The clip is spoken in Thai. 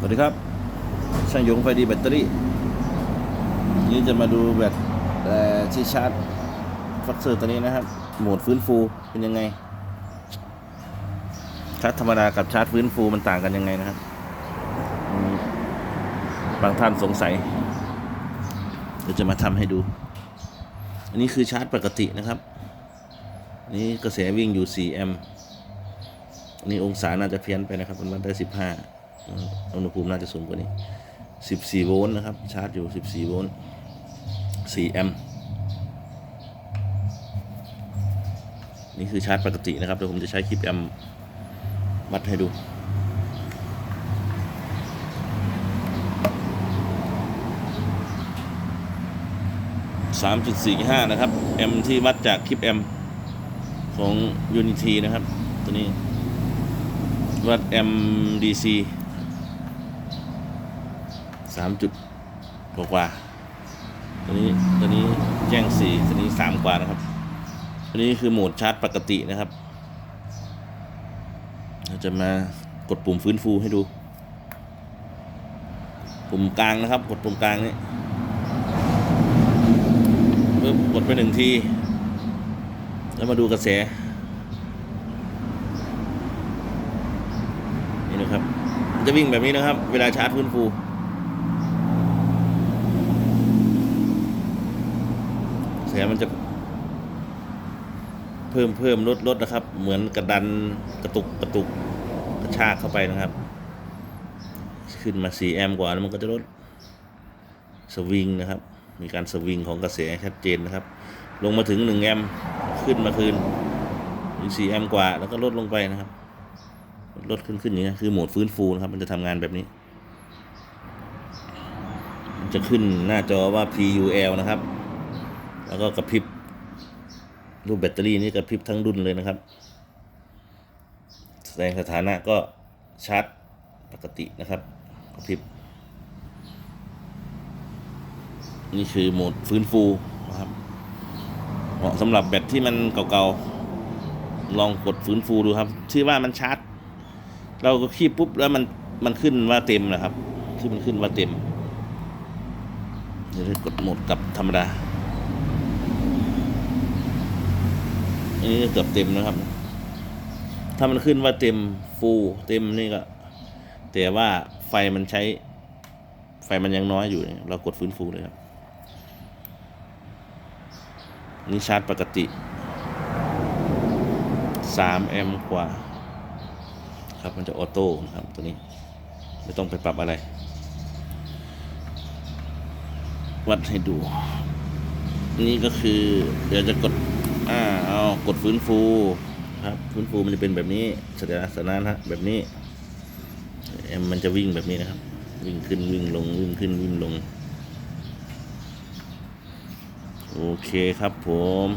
สวัสดีครับ ช่างยงไฟดีแบตเตอรี่ นี่จะมาดูแบตที่ชาร์จฟักเซอร์ตัวนี้นะครับ โหมดฟื้นฟูเป็นยังไง ชาร์จธรรมดากับชาร์จฟื้นฟูมันต่างกันยังไงนะครับ บางท่านสงสัยเดี๋ยวจะมาทำให้ดู อันนี้คือชาร์จปกตินะครับนนี้กระแสวิ่งอยู่ 4 แอมป์นนี้องศาน่าจะเพี้ยนไปนะครับ มันวัดได้ 15 อุณหภูมิน่าจะสูงกว่านี้ 14 โวลต์นะครับ ชาร์จอยู่ 14 โวลต์ 4 แอมป์ นี่คือชาร์จปกตินะครับ เดี๋ยวผมจะใช้คลิปแอมป์วัดให้ดู3.45นะครับ แอมที่วัดจากคลิปแอมของ Unity นะครับ ตัวนี้ วัด MDC สามจุดกว่าๆตัวนี้ตัวนี้แจ้งสี่ตัวนี้สามกว่านะครับตัวนี้คือโหมดชาร์จปกตินะครับเราจะมากดปุ่มฟื้นฟูให้ดู ปุ่มกลางนะครับ กดปุ่มกลางนี่ปึ๊บกดไปหนึ่งที แล้วมาดูกระแส นี่นะครับ จะวิ่งแบบนี้นะครับ เวลาชาร์จฟื้นฟู แสงมันจะเพิ่มเพิ่มลดลดนะครับ เหมือนกระดันกระตุกกระตุกกระชากเข้าไปนะครับ ขึ้นมา 4 แอมป์กว่าแล้วมันก็จะลดสวิงนะครับ มีการสวิงของกระแสชัดเจนนะครับ ลงมาถึง 1 แอมป์ขึ้นมาคืนถึง4แอมป์กว่า แล้วก็ลดลงไปนะครับลดขึ้นขึ้นอย่างนี้ยคือโหมดฟื้นฟูนะครับ มันจะทำงานแบบนี้ มันจะขึ้นหน้าจอว่า PUL นะครับ แล้วก็กระพริบรูปแบตเตอรี่นี่กระพริบทั้งรุ่นเลยนะครับ แสดงสถานะก็ชาร์จปกตินะครับกระพริบนี่คือโหมดฟื้นฟูนะครับเหมาะสำหรับแบตที่มันเก่าๆลองกดฟื้นฟูดูครับที่ว่ามันชาร์จ เราก็คีบปุ๊บแล้วมันมันขึ้นว่าเต็มนะครับที่มันขึ้นว่าเต็มเดี๋ยวกดโหมดกลับธรรมดา อันนี้เกือบเต็มนะครับ ถ้ามันขึ้นว่าเต็มฟูลเต็มนี่ก็แต่ว่าไฟมันใช้ ไฟมันยังน้อยอยู่เนี่ยเรากดฟื้นฟูเลยครับนี่ชาร์จปกติ 3 แอมป์กว่า ครับมันจะออโต้นะครับตัวนี้ ไม่ต้องไปปรับอะไร วัดให้ดู นี่ก็คือเดี๋ยวจะกด อ่ากดฟื้นฟูครับฟื้นฟูมันจะเป็นแบบนี้สถานะสถานะแบบนี้แอมมันจะวิ่งแบบนี้นะครับ วิ่งขึ้นวิ่งลงวิ่งขึ้นวิ่งลง โอเคครับผม